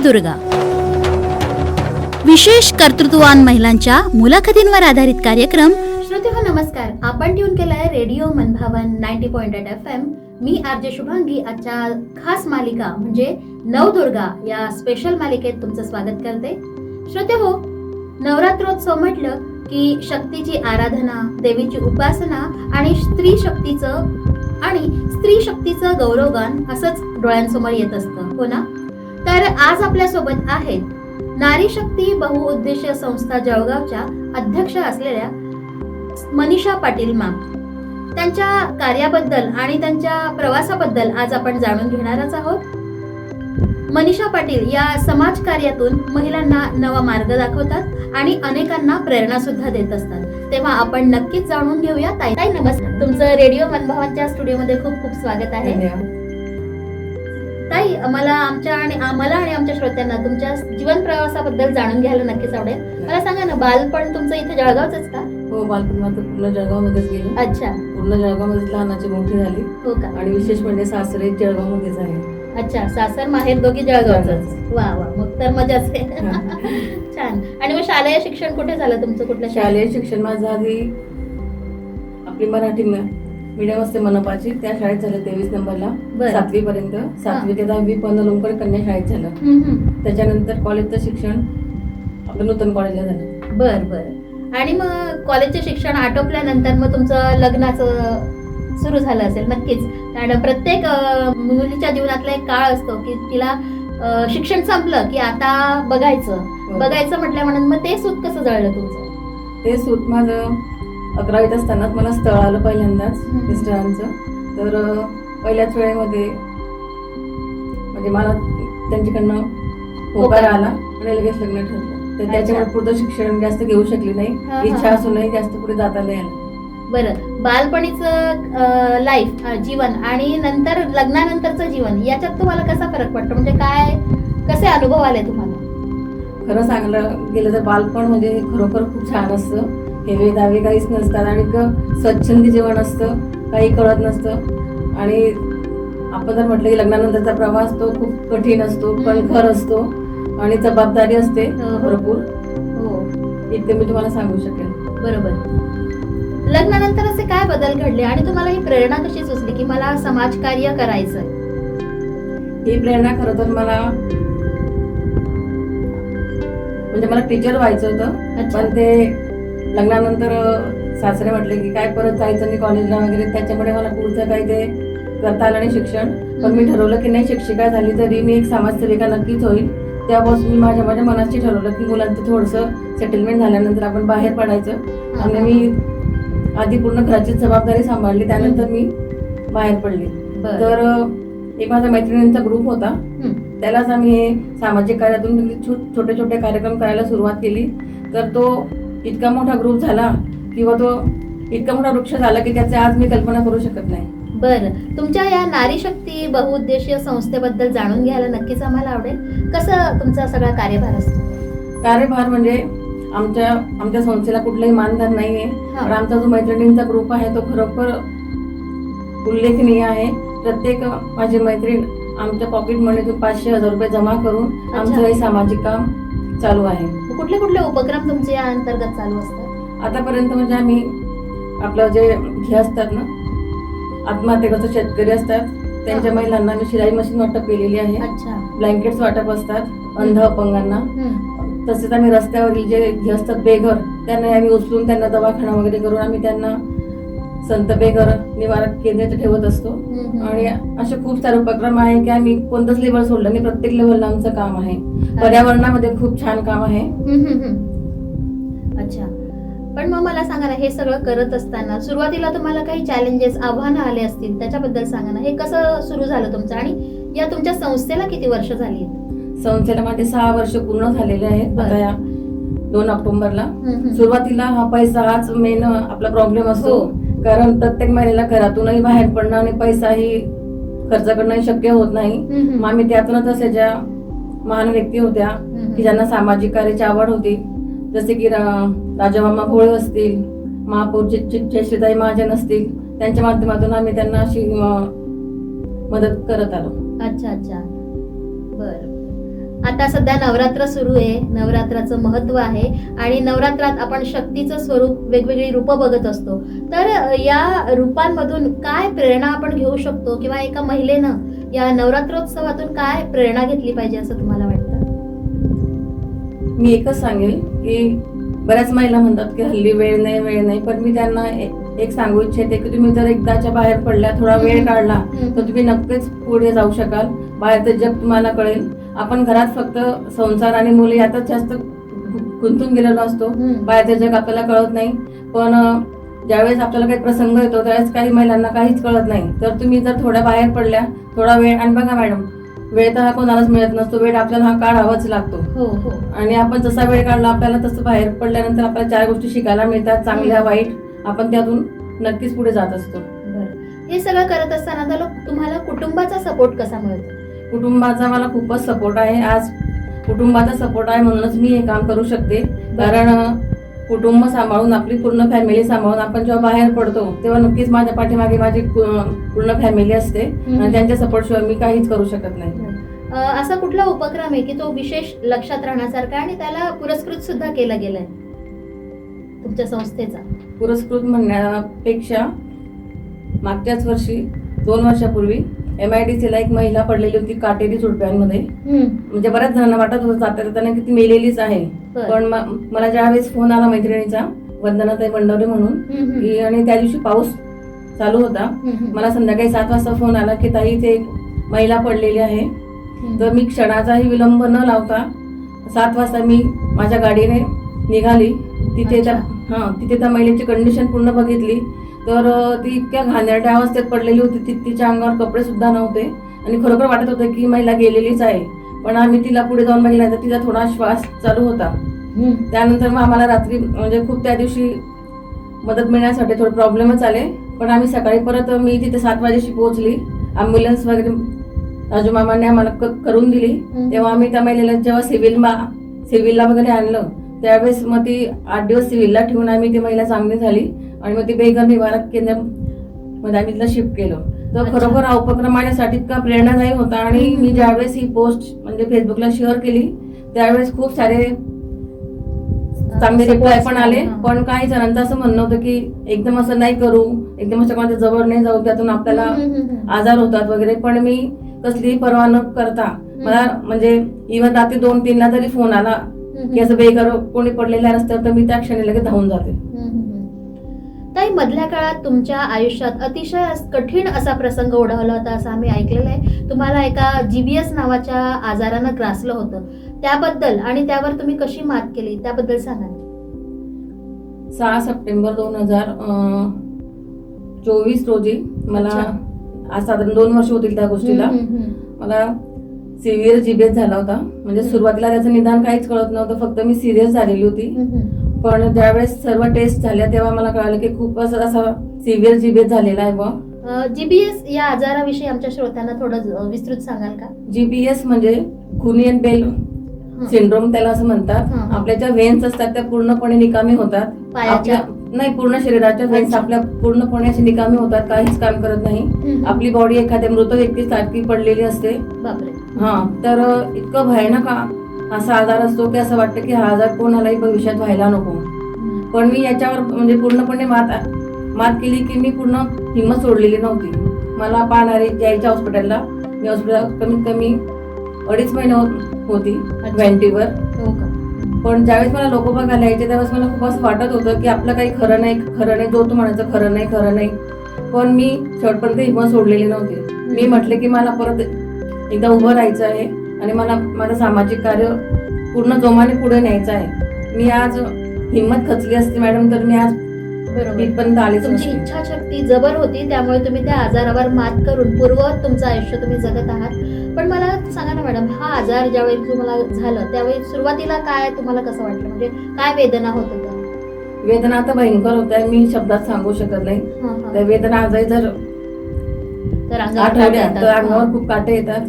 नवदुर्गा विशेष कर्तृत्ववान महिलांच्या मुलाखतींवर आधारित कार्यक्रम. श्रोते हो नमस्कार. आपण ट्यून केलाय radio Manbhavan ninety point eight F M. मी आरजे शुभांगी आजच्या खास मालिका म्हणजे नवदुर्गा या स्पेशल मालिकेत तुमचं स्वागत करते. श्रोते हो नवरात्रोत्सव म्हटलं की शक्तीची आराधना देवीची उपासना आणि स्त्री शक्तीचं आणि स्त्री शक्तीचं गौरवगान असंच डोळ्यांसमोर येत असतं. हो ना? तर आज आपल्यासोबत आहेत नारी शक्ती बहुउद्देशीय संस्था जळगावच्या अध्यक्ष असलेल्या मनीषा पाटील माम. त्यांच्या कार्याबद्दल आणि त्यांच्या प्रवासाबद्दल आज आपण जाणून घेणारच आहोत. मनीषा पाटील या समाज कार्यातून महिलांना नवा मार्ग दाखवतात आणि अनेकांना प्रेरणा सुद्धा देत असतात. तेव्हा आपण नक्कीच जाणून घेऊया. ताई ताई नमस्कार. तुमचं रेडिओ मनभावांच्या स्टुडिओमध्ये खूप खूप स्वागत आहे. ताई मला आमच्या आणि आम्हाला आणि आमच्या श्रोत्यांना तुमच्या जीवन प्रवासाबद्दल जाणून घ्यायला नक्कीच आवडेल. मला सांगा ना बालपण तुमचं इथे जळगावच का? हो बालपण माझं पूर्ण जळगावमध्येच गेलं. अच्छा. पूर्ण जळगावमध्येच लहानाची मोठी झाली. हो का? आणि विशेष म्हणजे सासरे जळगावमध्येच आहे. अच्छा सासर माहेर दोघी जळगावच वा वा मग तर मजाच आहे छान. आणि मग शालेय शिक्षण कुठे झालं तुमचं कुठल्या शालेय शिक्षण माझं आधी आपली मराठी मीडियम असते मनपाची त्या शाळेत झालं तेवीस नंबरला. बरं. सातवी पर्यंत सातवी ते दहावी पनलोमकर कन्या शाळेत झालं. त्याच्यानंतर कॉलेजचं शिक्षण आपलं नूतन कॉलेजला झालं. बर बर. आणि मग कॉलेजचे शिक्षण आटोपल्यानंतर मग तुमचं लग्नाचं सुरू झालं असेल नक्कीच. कारण प्रत्येक मुलीच्या जीवनातला एक काळ असतो की तिला शिक्षण संपलं की आता बघायचं. बघायचं म्हटलं म्हणून मग ते सूत कसं जळलं तुमचं? ते सूट माझं अकरावीत असतानाच मला स्थळ आलं पहिल्यांदाच. मिस्टरांचं तर पहिल्याच वेळेमध्ये म्हणजे मला त्यांच्याकडनं होकार. आला आणि लगेच लग्न ठरलं तर. त्याच्यामुळे पुढचं शिक्षण जास्त घेऊ शकली नाही. इच्छा असूनही जास्त पुढे जाता नाही आलं बरं बालपणीचं लाईफ जीवन आणि नंतर लग्नानंतरचं जीवन याच्यात तुम्हाला कसा फरक पडतो म्हणजे काय कसे अनुभव आले तुम्हाला खरं सांगलं गेलं तर बालपण म्हणजे खरोखर खूप छान असतं हेवे दावे काहीच नसतात आणि इतकं स्वच्छंदी जीवन असतं काही कळत नसतं आणि आपण जर म्हटलं की लग्नानंतरचा प्रवास तो खूप कठीण असतो. कणखर असतो आणि जबाबदारी असते हो. भरपूर हो इतकं मी तुम्हाला सांगू शकेन बरोबर लग्नानंतर असे काय बदल घडले आणि तुम्हाला ही प्रेरणा कशी सुचली की मला समाजकार्य करायचंय ही प्रेरणा खरं तर मला म्हणजे मला टीचर व्हायचं होतं. पण ते लग्नानंतर सासरे म्हटले की काय परत जायचं नाही कॉलेजला वगैरे? त्याच्यामुळे मला पुढचं काही ते करता आलं नाही शिक्षण. पण मी. ठरवलं की नाही शिक्षिका झाली तरी मी एक समाजसेविका नक्कीच होईल. त्यापासून मी माझ्या माझ्या मनाशी ठरवलं की मुलांचं थोडंसं सेटलमेंट झाल्यानंतर आपण बाहेर पडायचं. आणि मी आधी पूर्ण घराची जबाबदारी सांभाळली त्यानंतर मी बाहेर पडले. तर एक माझा मैत्रिणींचा ग्रुप होता. त्यालाच आम्ही हे सामाजिक कार्यातून छोटे छोटे कार्यक्रम करायला सुरुवात केली. तर तो इतका मोठा ग्रुप झाला किंवा तो इतका मोठा वृक्ष झाला की त्याची आज मी कल्पना करू शकत नाही. बरं तुमच्या या नारी शक्ती बहुउद्देशीय संस्थेबद्दल जाणून घ्यायला नक्कीच आम्हाला आवडेल. कसं तुमचा सगळा कार्यभार असतो? कार्यभार म्हणजे आमच्या आमच्या संस्थेला कुठलंही मानधन नाहीये. हा. पण आमचा जो मैत्रिणींचा ग्रुप आहे तो खरोखर उल्लेखनीय आहे. प्रत्येक माझी मैत्रीण आमच्या पॉकेट मनीतून पाचशे हजार रुपये जमा करून आमचं हे सामाजिक काम चालू आहे. कुठले कुठले उपक्रम तुमचे या अंतर्गत चालू असतात? आतापर्यंत म्हणजे आम्ही आपलं जे हे असतात ना आत्महत्येग्रस्त शेतकरी असतात त्यांच्या महिलांना आम्ही शिलाई मशीन वाटप केलेली आहे. अच्छा. ब्लँकेट्स वाटप असतात अंध अपंगांना. तसेच आम्ही रस्त्यावरील जे हे असतात बेघर त्यांना आम्ही उचलून त्यांना दवाखाना वगैरे करून आम्ही त्यांना संत बेघर निवारक केंद्र ठेवत असतो. आणि असे खूप सारे उपक्रम आहे की आम्ही कोणतंच लेवल सोडलं नाही. प्रत्येक लेवलला आमचं काम आहे. पर्यावरणामध्ये खूप छान काम आहे. अच्छा. पण मग मला सांगा ना हे सगळं करत असताना सुरुवातीला तुम्हाला काही चॅलेंजेस आव्हानं आले असतील त्याच्याबद्दल सांगा ना. हे कसं सुरू झालं तुमचं? आणि या तुमच्या संस्थेला किती वर्ष झाली? आहेत संस्थेला माझे सहा वर्ष पूर्ण झालेले आहेत दोन ऑक्टोबरला. सुरुवातीला हा पैसा हाच मेन आपला प्रॉब्लेम असतो. हो. कारण प्रत्येक महिलेला घरातूनही बाहेर पडणं आणि पैसाही खर्च करणं शक्य होत नाही. मग आम्ही त्यातूनच अशा ज्या महान व्यक्ती होत्या. की ज्यांना सामाजिक कार्याची आवड होती जसे की रा- राजामामा भोळे असतील महापौर जयश्रीताई महाजन असतील त्यांच्या माध्यमातून आम्ही त्यांना अशी मदत करत आलो अच्छा अच्छा बर आता सध्या नवरात्र सुरू आहे. नवरात्राचं महत्त्व आहे. आणि नवरात्रात आपण शक्तीचं स्वरूप वेगवेगळी रूपं बघत असतो. तर या रूपांमधून काय प्रेरणा आपण घेऊ शकतो? किंवा एका महिलेनं या नवरात्रोत्सवातून काय प्रेरणा घेतली पाहिजे असं तुम्हाला वाटतं? मी एकच सांगेल की बऱ्याच महिला म्हणतात की हल्ली वेळ नाही वेळ नाही. पण मी त्यांना एक सांगू इच्छिते की तुम्ही जर एकदाच्या बाहेर पडल्या थोडा वेळ काढला तर तुम्ही नक्कीच पुढे जाऊ शकाल. बाहेरचं जग तुम्हाला कळेल. आपण घरात फक्त संसार आणि मुले यातच जास्त गुंतून गेलेलो असतो. बाहेरचं जग आपल्याला कळत नाही. पण ज्यावेळेस आपल्याला काही प्रसंग येतो त्यावेळेस काही महिलांना काहीच कळत नाही. तर तुम्ही जर थोड्या बाहेर पडल्या थोडा वेळ आणि बघा मॅडम वेळ तर हा कोणालाच मिळत नसतो. वेळ आपल्याला हा काढावाच लागतो. हो हो. आणि आपण जसा वेळ काढला आपल्याला तसं बाहेर पडल्यानंतर आपल्याला चार गोष्टी शिकायला मिळतात. चांगल्या वाईट आपण त्यातून नक्कीच पुढे जात असतो. हे सगळं करत असताना तुम्हाला कुटुंबाचा सपोर्ट कसा मिळतो? कुटुंबाचा मला खूपच सपोर्ट आहे. आज कुटुंबाचा सपोर्ट आहे म्हणूनच मी हे काम करू शकते. कारण कुटुंब सांभाळून आपली पूर्ण फॅमिली सांभाळून आपण जेव्हा बाहेर पडतो तेव्हा नक्कीच माझ्या पाठीमागे माझी पूर्ण फॅमिली असते. आणि त्यांच्या सपोर्ट शिवाय मी काहीच करू शकत नाही. असा कुठला उपक्रम आहे की तो विशेष लक्षात राहण्यासारखा आणि त्याला पुरस्कृत सुद्धा केला गेलाय? तुमच्या संस्थेचा. पुरस्कृत म्हणण्यापेक्षा मागच्याच वर्षी दोन वर्षापूर्वी एम आय डी सीला एक महिला पडलेली होती काटेरी झुडप्यांमध्ये म्हणजे बऱ्याच जणांना वाटत होतं जाताना की ती मेलेलीच आहे. पण मला ज्यावेळेस फोन आला मैत्रिणीचा वंदनाताई बंडवरे म्हणून की आणि त्या दिवशी पाऊस चालू होता. मला संध्याकाळी सात वाजता फोन आला की ताई ते एक महिला पडलेली आहे. तर मी क्षणाचाही विलंब न लावता सात वाजता मी माझ्या गाडीने निघाली तिथे त्या. हा तिथे त्या महिलेची कंडिशन पूर्ण बघितली तर ती इतक्या घाणेरड्या अवस्थेत पडलेली होती. ती तिच्या अंगावर कपडे सुद्धा नव्हते. आणि खरोखर वाटत होतं की महिला गेलेलीच आहे. पण आम्ही तिला पुढे जाऊन बघितलं तर तिचा थोडा श्वास चालू होता. त्यानंतर मग आम्हाला रात्री म्हणजे खूप त्या दिवशी मदत मिळण्यासाठी थोडे प्रॉब्लेमच आले. पण आम्ही सकाळी परत मी तिथे सात वाजेशी पोहोचली. ॲम्ब्युलन्स वगैरे राजू मामाने आम्हाला करून दिली. तेव्हा आम्ही त्या महिलेला जेव्हा सिव्हिल सिव्हिलला वगैरे आणलं त्यावेळेस मग ती आठ दिवस सिव्हिलला ठेवून आम्ही ती महिला चांगली झाली. आणि मग ती बेघर निवारक केंद्रामध्ये आम्ही तिला शिफ्ट केलं तर. खरोखर हा उपक्रम माझ्यासाठी इतका प्रेरणादायी होता आणि. मी ज्यावेळेस ही पोस्ट म्हणजे फेसबुकला शेअर केली त्यावेळेस खूप सारे चांगले रिप्लाय पण आले. पण काही जणांचं असं म्हणणं होतं की एकदम असं नाही करू एकदम असं कोणाच्या जवळ नाही जाऊ त्यातून आपल्याला. आजार होतात वगैरे पण मी कसलीही पर्वा न करता मला म्हणजे इव्हन रात्री दोन तीनला जरी फोन आला की असं बेघर कोणी पडलेल्या रस्त्यावर तर मी त्या क्षणी लगेच धावून जाते. ताई मधल्या काळात तुमच्या आयुष्यात अतिशय कठीण असा प्रसंग ओढवला होता असं आम्ही ऐकलेलं आहे तुम्हाला एका जीबीएस नावाच्या आजारानं ग्रासलं होतं त्याबद्दल आणि त्यावर तुम्ही कशी मात केली त्याबद्दल सांगा. सहा सप्टेंबर दोन हजार चोवीस रोजी मला. आज साधारण दोन वर्ष होतील त्या गोष्टीला. मला सिव्हिअर जीबीएस झाला होता म्हणजे सुरुवातीला त्याचं निदान काहीच कळत नव्हतं फक्त मी सिरियस झालेली होती. पण ज्यावेळेस सर्व टेस्ट झाल्या तेव्हा मला कळालं की खूपच असा सिव्हिअर जीबीएस झालेला आहे बुवा जीबीएस या आजाराविषयी आमच्या श्रोत्यांना थोडं विस्तृत सांगाल का जीबीएस म्हणजे कुनियन बेल. सिंड्रोम त्याला असं म्हणतात. आपल्या ज्या वेन्स असतात त्या पूर्णपणे निकामी होतात? आपल्या नाही पूर्ण शरीराच्या वेन्स. आपल्या पूर्णपणे असे निकामी होतात काहीच काम करत नाही. आपली बॉडी एखाद्या मृत व्यक्ती सारखी पडलेली असते हा तर इतकं भयानक असा आजार असतो की असं वाटतं की हा आजार कोणालाही भविष्यात व्हायला नको. पण मी याच्यावर म्हणजे पूर्णपणे मात मात केली की मी पूर्ण हिंमत सोडलेली नव्हती. मला पाहणारे जायच्या हॉस्पिटलला मी हॉस्पिटल कमीत कमी अडीच महिने होती. व्हॅन्टीवर हो पण ज्यावेळेस मला लोक बघायला यायचे त्यावेळेस मला खूप असं वाटत होतं की आपलं काही खरं नाही खरं नाही जो तू म्हणायचं खरं नाही खरं नाही. पण मी शेवटपर्यंत हिंमत सोडलेली नव्हती. मी म्हटले की मला परत एकदा उभं राहायचं आहे. आणि मला माझं सामाजिक कार्य पूर्ण जोमाने पुढे न्यायचं आहे मी आज हिंमत खचली असती मॅडम तर मी आज बरोबर तुमची. इच्छाशक्ती जबर होती त्यामुळे तुम्ही त्या आजारावर मात करून पूर्ववत तुमचं आयुष्य तुम्ही जगत आहात पण मला सांगा ना मॅडम हा आजार ज्यावेळी तुम्हाला झालं त्यावेळी सुरुवातीला काय तुम्हाला कसं वाटलं म्हणजे काय वेदना होत होत्या वेदना आता भयंकर होत आहे मी शब्दात सांगू शकत नाही. त्या वेदना आजही जर तर येतात. तर अंगावर. खूप काटे येतात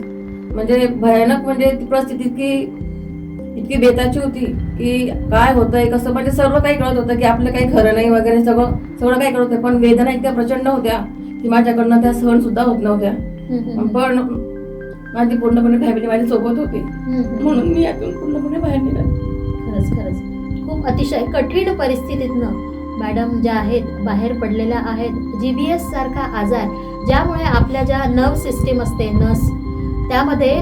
म्हणजे भयानक म्हणजे ती परिस्थिती इतकी इतकी बेताची होती की काय होतंय कसं? म्हणजे सर्व काही कळत होतं की आपलं काही खरं नाही वगैरे सगळं सगळं काही कळत होतं. पण वेदना इतक्या प्रचंड होत्या की माझ्याकडनं त्या सहन सुद्धा होत नव्हत्या. पण माझी पूर्णपणे फॅमिली माझ्या सोबत होती. म्हणून मी यातून पूर्णपणे बाहेर निघाले. खरंच खरंच. खूप अतिशय कठीण परिस्थितीतनं मॅडम ज्या आहेत बाहेर पडलेल्या आहेत जी बी एस सारखा आजार ज्यामुळे आपल्या ज्या नर्व सिस्टीम असते नस त्यामध्ये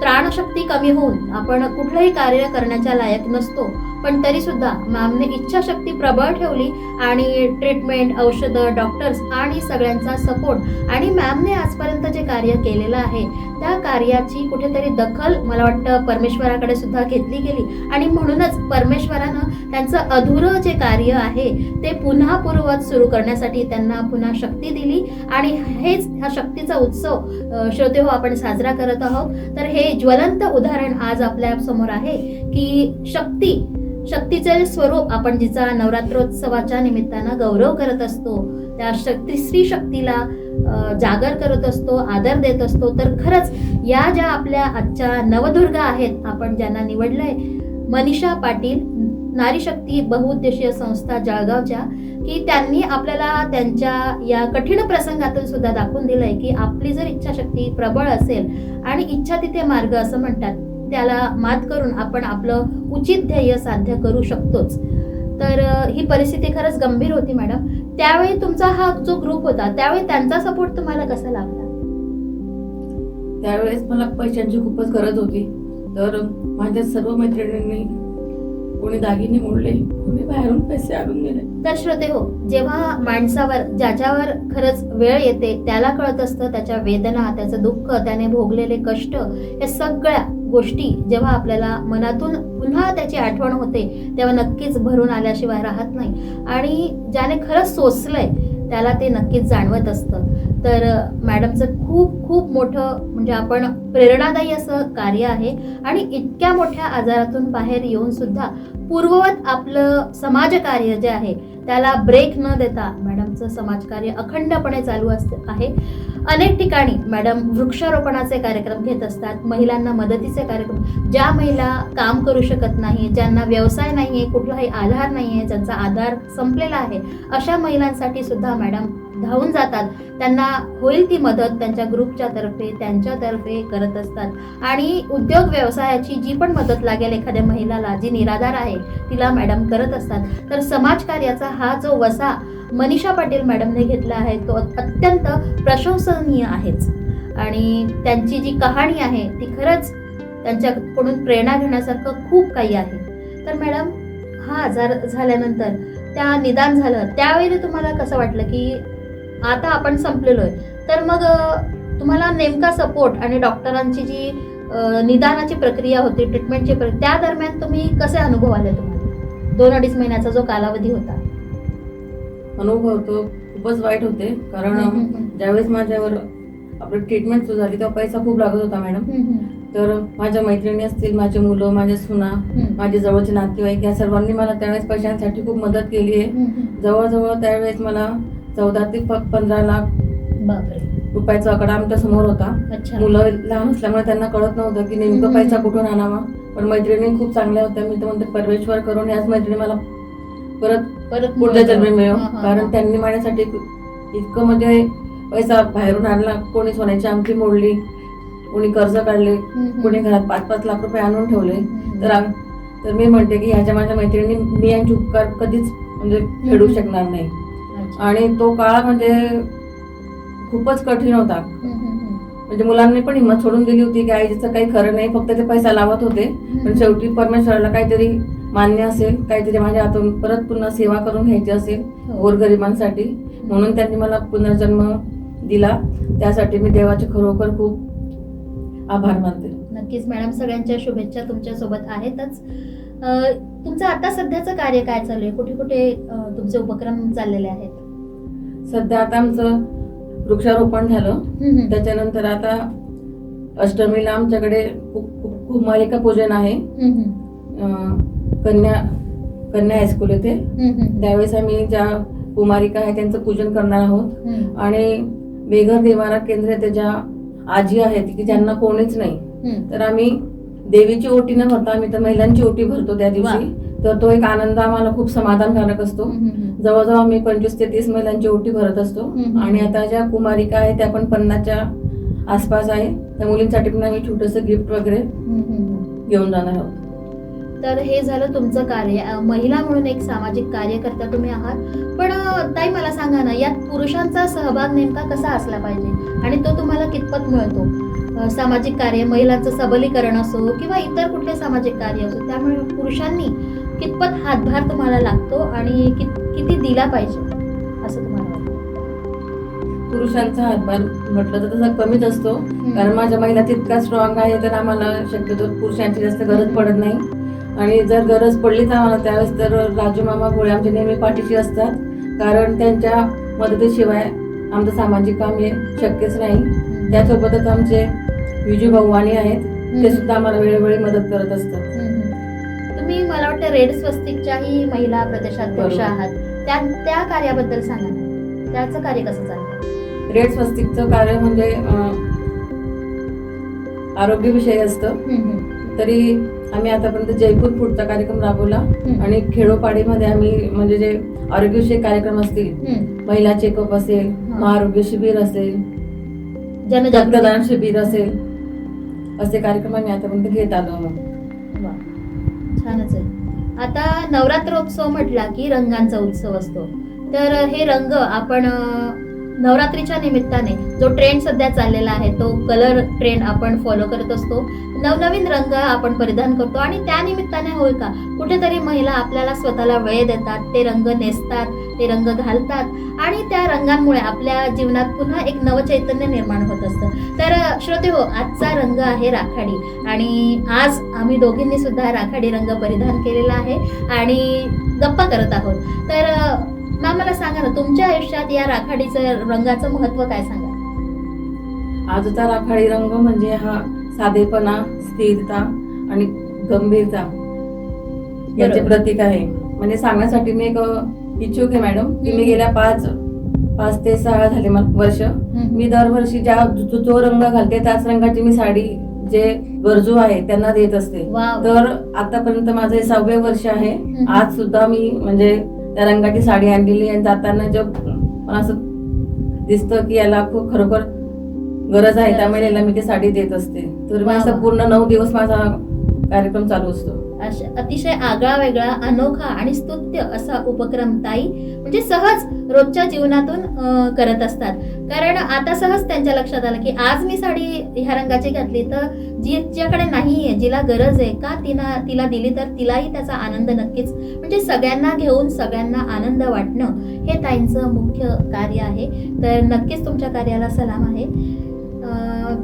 प्राणशक्ती कमी होऊन आपण कुठलंही कार्य करण्याच्या लायक नसतो. पण तरी सुद्धा मॅमने इच्छाशक्ती प्रबळ ठेवली आणि ट्रीटमेंट औषधं डॉक्टर्स आणि सगळ्यांचा सपोर्ट आणि मॅमने आजपर्यंत जे कार्य केलेलं आहे त्या कार्याची कुठेतरी दखल मला वाटतं परमेश्वराकडे सुद्धा घेतली गेली. आणि म्हणूनच परमेश्वरानं त्यांचं अधुरं जे कार्य आहे ते पुन्हा पूर्ववत सुरू करण्यासाठी त्यांना पुन्हा शक्ती दिली. आणि हेच ह्या शक्तीचा उत्सव श्रोते हो आपण साजरा करत आहोत. तर हे ज्वलंत उदाहरण आज आपल्यासमोर आहे की शक्ती शक्तीचे स्वरूप आपण जिचा नवरात्रोत्सवाच्या निमित्तानं गौरव करत असतो त्या शक्ती स्त्री शक्तीला जागर करत असतो आदर देत असतो तर खरंच या ज्या आपल्या आजच्या नवदुर्गा आहेत आपण ज्यांना निवडलंय मनीषा पाटील नारी शक्ती बहुउद्देशीय संस्था जळगावच्या की त्यांनी आपल्याला त्यांच्या या कठीण प्रसंगातून सुद्धा दाखवून दिलंय की आपली जर इच्छाशक्ती प्रबळ असेल आणि इच्छा तिथे मार्ग असं म्हणतात त्याला मात करून आपण आपलं उचित ध्येय साध्य करू शकतोच. तर ही परिस्थिती खरंच गंभीर होती मॅडम. त्यावेळी तुमचा हा जो ग्रुप होता त्यावेळी त्यांचा सपोर्ट तुम्हाला कसा लागला? त्यावेळेस मला पैशांची खूपच गरज होती. तर माझ्या सर्व मैत्रिणींनी कोणी दागिने मोडले कोणी बाहेरून पैसे आणून दिले. तर श्रोते हो जेव्हा माणसावर ज्याच्यावर खरंच वेळ येते त्याला कळत असतं त्याच्या वेदना त्याचं दुःख त्याने भोगलेले कष्ट या सगळ्या गोष्टी जेव्हा आपल्याला मनातून पुन्हा त्याची आठवण होते तेव्हा नक्कीच भरून आल्याशिवाय राहत नाही. आणि ज्याने खरंच सोसलंय त्याला ते नक्कीच जाणवत असतं. तर मॅडमचं खूप खूप मोठं म्हणजे आपण प्रेरणादायी असं कार्य आहे आणि इतक्या मोठ्या आजारातून बाहेर येऊन सुद्धा पूर्ववत आपलं समाजकार्य जे आहे त्याला ब्रेक न देता मॅडमचं समाजकार्य अखंडपणे चालू असते आहे. अनेक ठिकाणी मॅडम वृक्षारोपणाचे कार्यक्रम घेत असतात महिलांना मदतीचे कार्यक्रम. ज्या महिला काम करू शकत नाही ज्यांना व्यवसाय नाही आहे कुठलाही आधार नाही आहे ज्यांचा आधार संपलेला आहे अशा महिलांसाठी सुद्धा मॅडम धावून जातात. त्यांना होईल ती मदत त्यांच्या ग्रुपच्या तर्फे त्यांच्यातर्फे करत असतात. आणि उद्योग व्यवसायाची जी पण मदत लागेल एखाद्या महिलाला जी निराधार आहे तिला मॅडम करत असतात. तर समाजकार्याचा हा जो वसा मनीषा पाटील मॅडमने घेतला आहे तो अत्यंत प्रशंसनीय आहेच. आणि त्यांची जी कहाणी आहे ती खरंच त्यांच्याकडून प्रेरणा घेण्यासारखं खूप काही आहे. तर मॅडम हा आजार झाल्यानंतर त्या निदान झालं त्यावेळी तुम्हाला कसं वाटलं की आता आपण संपलेलो आहे तर मग तुम्हाला नेमका सपोर्ट आणि डॉक्टरांची जी निदानाची प्रक्रिया होती ट्रीटमेंटची प्रक्रिया त्या दरम्यान तुम्ही कसे अनुभव आले तुम्हाला? दोन अडीच महिन्याचा जो कालावधी होता. अनुभव तो खूपच वाईट होते. कारण ज्यावेळेस माझ्यावर आपली ट्रीटमेंट सुरू झाली तेव्हा पैसा खूप लागत होता मॅडम तर माझ्या मैत्रिणी असतील माझे मुलं माझे सुना माझे जवळचे नातेवाईक या सर्वांनी मला त्यावेळेस पैशांसाठी खूप मदत केली आहे. जवळजवळ त्यावेळेस मला चौदा ते पंधरा लाख बापरे रुपयाचा आकडा आमच्यासमोर होता अच्छा मुलं लहान असल्यामुळे त्यांना कळत नव्हतं की नेमकं हम्म. पैसा कुठून आणावा पण मैत्रिणी खूप चांगल्या होत्या मी तर म्हणते परमेश्वर करून याच मैत्रिणी मला परत परत पुढच्या जन्मी मिळव हा, हा, कारण हा. त्यांनी माझ्यासाठी इतकं म्हणजे पैसा बाहेरून आणला कोणी सोन्याची अंगठी मोडली कोणी कर्ज काढले हम्म, हम्म. कोणी घरात पाच पाच लाख रुपये आणून ठेवले हम्म. तर आम- तर मी म्हणते की ह्याच्या माझ्या मैत्रिणी मी यांचे उपकार कधीच म्हणजे फेडू. शकणार नाही. आणि तो काळ म्हणजे खूपच कठीण होता. म्हणजे मुलांनी पण हिंमत सोडून दिली होती की आईचं काही खरं नाही फक्त ते पैसा लावत होते. पण शेवटी परमेश्वराला काहीतरी मान्य असेल काहीतरी माझ्या हातून परत पुन्हा सेवा करून घ्यायची असेल हो. गोरगरिबांसाठी. म्हणून त्यांनी मला पुनर्जन्म दिला. त्यासाठी मी देवाचे खरोखर खूप आभार मानते. नक्कीच मॅडम सगळ्यांच्या शुभेच्छा तुमच्यासोबत आहेतच तुमचं आता सध्याचं कार्य काय चालू आहे? कुठे कुठे तुमचे उपक्रम चाललेले आहेत? सध्या आता आमचं वृक्षारोपण झालं. त्याच्यानंतर आता अष्टमीला आमच्याकडे कुमारिका पूजन आहे. कन्या कन्या हायस्कूल येथे. त्यावेळेस आम्ही ज्या कुमारिका आहे त्यांचं पूजन करणार आहोत. आणि बेघर निवारा केंद्र ज्या आजी आहेत की ज्यांना कोणीच नाही. तर आम्ही देवीची ओटी न भरता आम्ही तर महिलांची ओटी भरतो त्या दिवशी. तर तो एक आनंद आम्हाला खूप समाधानकारक असतो. जवळजवळ आम्ही पंचवीस ते तीस महिलांची ओटी भरत असतो. आणि आता ज्या कुमारिका आहेत त्या पण पन्नासच्या आसपास आहे. त्या मुलींसाठी पण आम्ही छोटंसं गिफ्ट वगैरे. घेऊन जाणार आहोत. तर हे झालं तुमचं कार्य. महिला म्हणून एक सामाजिक कार्यकर्ता तुम्ही आहात. पण ताई मला सांगा ना यात पुरुषांचा सहभाग नेमका कसा असला पाहिजे? आणि तो तुम्हाला कितपत मिळतो? सामाजिक कार्य महिलांचं सबलीकरण असो किंवा इतर कुठले सामाजिक कार्य असो त्यामुळे पुरुषांनी कितपत हातभार तुम्हाला लागतो आणि कित किती दिला पाहिजे असं तुम्हाला वाटतं? पुरुषांचा हातभार म्हटलं तर तसा कमीच असतो. कारण माझ्या महिला तितका स्ट्रॉंग आहे तर आम्हाला शक्यतो पुरुषांची जास्त गरज पडत नाही. आणि जर गरज पडलीच आम्हाला त्यावेळेस तर राजू मामा भोळे आमच्या नेहमी पाठीशी असतात. कारण त्यांच्या मदतीशिवाय आमचं सामाजिक काम हे शक्यच नाही. त्यासोबतच आमचे विजू भगवानी आहेत ते सुद्धा आम्हाला वेळोवेळी मदत करत असतात. तुम्ही मला वाटतं रेड स्वस्तिकच्याही महिला प्रदेशाध्यक्ष. आहात त्या त्या कार्याबद्दल सांगा. त्याचं कार्य कसं चालतं रेड स्वस्तिकचं कार्य म्हणजे अं, आरोग्यविषयी असतं. तरी आम्ही आतापर्यंत जयपूर फूडचा कार्यक्रम राबवला. आणि खेडोपाडीमध्ये आम्ही म्हणजे जे आरोग्यविषयक कार्यक्रम असतील. महिला चेकअप असेल महाआरोग्य शिबिर असेल रक्तदान शिबिर असेल असे कार्यक्रम आम्ही आतापर्यंत घेत आलो. छानच आहे. आता नवरात्रोत्सव म्हटला की रंगांचा उत्सव असतो. तर हे रंग आपण नवरात्रीच्या निमित्ताने जो ट्रेंड सध्या चाललेला आहे तो कलर ट्रेंड आपण फॉलो करत असतो. नवनवीन रंग आपण परिधान करतो आणि त्या निमित्ताने होय का कुठेतरी महिला आपल्याला स्वतःला वेळ देतात ते रंग नेसतात ते रंग घालतात आणि त्या रंगांमुळे आपल्या जीवनात पुन्हा एक नवचैतन्य निर्माण होत असतं. तर श्रोते हो आजचा रंग आहे राखाडी आणि आज आम्ही दोघींनी सुद्धा राखाडी रंग परिधान केलेला आहे आणि गप्पा करत आहोत. तर मला सांगा ना तुमच्या आयुष्यात या राखाडीचं रंगाचं महत्त्व काय सांगा आजचा राखाडी रंग म्हणजे हा साधेपणा स्थिरता आणि गंभीरता याचे. प्रतीक आहे म्हणजे सांगण्यासाठी मी एक इच्छुक आहे मॅडम की मी. गेल्या पाच पाच ते सहा झाले मला वर्ष मी दरवर्षी ज्या जो रंग घालते त्याच रंगाची मी साडी जे गरजू आहे त्यांना देत असते. तर आतापर्यंत माझं सहावे वर्ष आहे. आज सुद्धा मी म्हणजे त्या रंगाची साडी आणलेली आणि जाताना जब मला असं दिसतं की याला खूप खरोखर गरज आहे त्यामुळे याला मी ती साडी देत असते तर मी असं. पूर्ण नऊ दिवस माझा कार्यक्रम चालू असतो. अतिशय आगळा वेगळा अनोखा आणि स्तुत्य असा उपक्रम ताई म्हणजे सहज रोजच्या जीवनातून करत असतात. कारण आता सहज त्यांच्या लक्षात आलं की आज मी साडी ह्या रंगाची घातली तर जी नाही नाहीये जिला गरज आहे का तिला तिला दिली तर तिलाही त्याचा आनंद नक्कीच. म्हणजे सगळ्यांना घेऊन सगळ्यांना आनंद वाटणं हे ताईंचं मुख्य कार्य आहे. तर नक्कीच तुमच्या कार्याला सलाम आहे.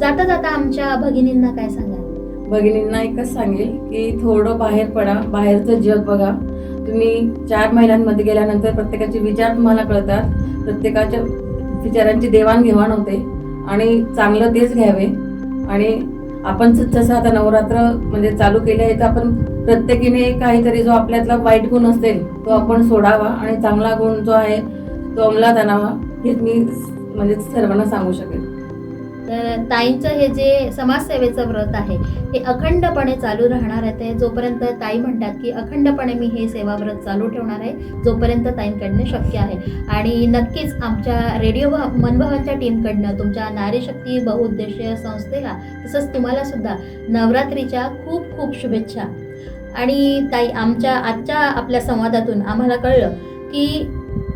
जाता जाता आमच्या भगिनींना काय सांगा भगिनींना एकच सांगेल की थोडं बाहेर पडा. बाहेरचं जग बघा. तुम्ही चार महिन्यांमध्ये गेल्यानंतर प्रत्येकाचे विचार तुम्हाला कळतात. प्रत्येकाच्या विचारांची देवाणघेवाण होते. आणि चांगलं तेच घ्यावे. आणि आपण जसं आता नवरात्र म्हणजे चालू केले आहे तर आपण प्रत्येकीने काहीतरी जो आपल्यातला वाईट गुण असेल तो आपण सोडावा आणि चांगला गुण जो आहे तो अंमलात आणावा हेच मी म्हणजे सर्वांना सांगू शकेल तर ताईंचं हे जे समाजसेवेचं व्रत आहे हे अखंडपणे चालू राहणार आहे. ते जोपर्यंत ताई म्हणतात की अखंडपणे मी हे सेवा व्रत चालू ठेवणार आहे जोपर्यंत ताईंकडनं शक्य आहे. आणि नक्कीच आमच्या रेडिओ भ- टीमकडनं तुमच्या नारीशक्ती बहुउद्देशीय संस्थेला तसंच तुम्हाला सुद्धा नवरात्रीच्या खूप खूप शुभेच्छा. आणि ताई आमच्या आजच्या आपल्या संवादातून आम्हाला कळलं की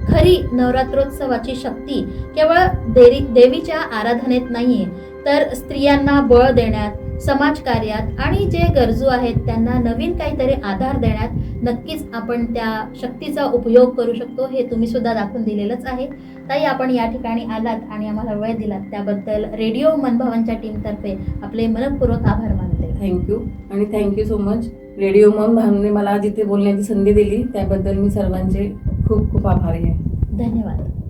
खरी नवरात्रोत्सवाची शक्ती केवळ देवी देवीच्या आराधनेत नाहीये तर स्त्रियांना बळ देण्यात समाजकार्यात आणि जे गरजू आहेत त्यांना नवीन काहीतरी आधार देण्यात नक्कीच आपण त्या शक्तीचा उपयोग करू शकतो हे तुम्ही सुद्धा दाखवून दिलेलंच आहे. ताई आपण या ठिकाणी आलात आणि आम्हाला वेळ दिलात. त्याबद्दल रेडिओ मनभवनच्या टीमतर्फे आपले मनपूर्वक आभार मानते. थँक्यू आणि थँक्यू सो मच रेडिओ मम भावने मला जिथे बोलण्याची संधी दिली त्याबद्दल मी सर्वांचे खूप खूप आभारी आहे. धन्यवाद.